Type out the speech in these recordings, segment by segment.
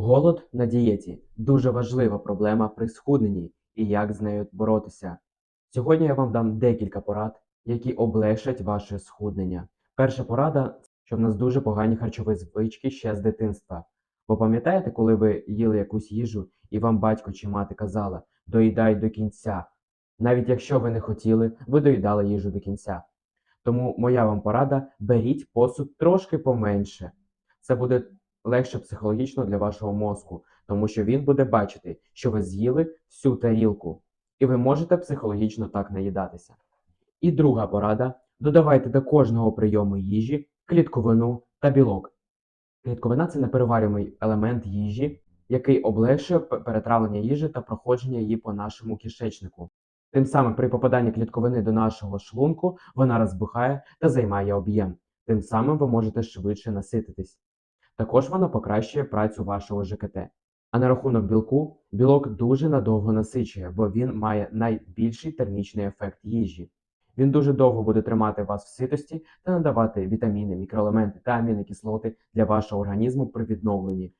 Голод на дієті дуже важлива проблема при схудненні і як з нею боротися. Сьогодні я вам дам декілька порад, які облегшать ваше схуднення. Перша порада, що в нас дуже погані харчові звички ще з дитинства. Бо пам'ятаєте, коли ви їли якусь їжу, і вам батько чи мати казала доїдай до кінця. Навіть якщо ви не хотіли, ви доїдали їжу до кінця. Тому моя вам порада: беріть посуд трошки поменше. Це буде легше психологічно для вашого мозку, тому що він буде бачити, що ви з'їли всю тарілку, і ви можете психологічно так наїдатися. І друга порада: додавайте до кожного прийому їжі клітковину та білок. Клітковина це непереварюємий елемент їжі, який облегшує перетравлення їжі та проходження її по нашому кишечнику. Тим самим при попаданні клітковини до нашого шлунку вона розбухає та займає об'єм. Тим самим ви можете швидше насититись. Також вона покращує працю вашого ЖКТ. А на рахунок білку, білок дуже надовго насичує, бо він має найбільший термічний ефект їжі. Він дуже довго буде тримати вас в ситості та надавати вітаміни, мікроелементи та амінокислоти для вашого організму при відновленні.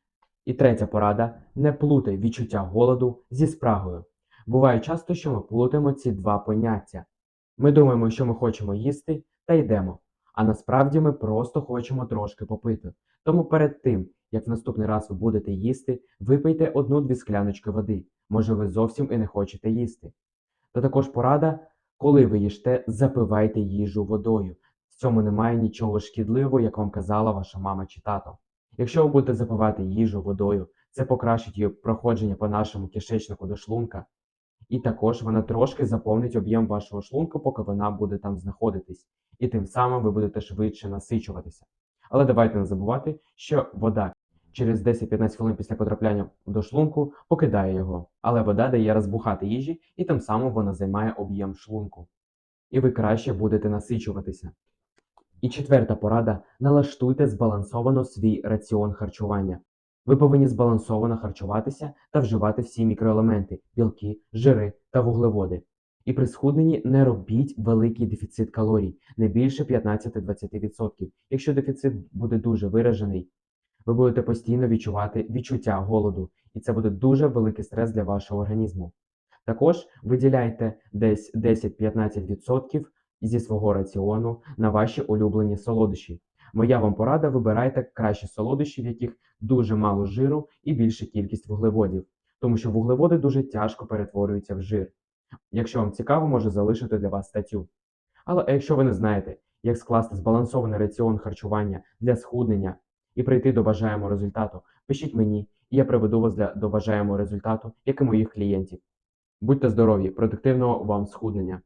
І третя порада: не плутай відчуття голоду зі спрагою. Буває часто, що ми плутаємо ці два поняття. Ми думаємо, що ми хочемо їсти та йдемо, а насправді ми просто хочемо трошки попити. Тому перед тим, як в наступний раз ви будете їсти, випийте одну-дві скляночки води. Може, ви зовсім і не хочете їсти. Та також порада, коли ви їсте, запивайте їжу водою. В цьому немає нічого шкідливого, як вам казала ваша мама чи тато. Якщо ви будете запивати їжу водою, це покращить її проходження по нашому кишечнику до шлунка, і також вона трошки заповнить об'єм вашого шлунка, поки вона буде там знаходитись, і тим самим ви будете швидше насичуватися. Але давайте не забувати, що вода через 10-15 хвилин після потрапляння до шлунку покидає його, але вода дає розбухати їжі, і тим самим вона займає об'єм шлунку. І ви краще будете насичуватися. І четверта порада: налаштуйте збалансовано свій раціон харчування. Ви повинні збалансовано харчуватися та вживати всі мікроелементи, білки, жири та вуглеводи. І при схудненні не робіть великий дефіцит калорій, не більше 15-20%. Якщо дефіцит буде дуже виражений, ви будете постійно відчувати відчуття голоду, і це буде дуже великий стрес для вашого організму. Також виділяйте десь 10-15% зі свого раціону на ваші улюблені солодощі. Моя вам порада: вибирайте кращі солодощі, в яких дуже мало жиру і більша кількість вуглеводів, тому що вуглеводи дуже тяжко перетворюються в жир. Якщо вам цікаво, можу залишити для вас статтю. Але якщо ви не знаєте, як скласти збалансований раціон харчування для схуднення і прийти до бажаємого результату, пишіть мені, і я приведу вас для, до бажаємого результату, як і моїх клієнтів. Будьте здорові, продуктивного вам схуднення!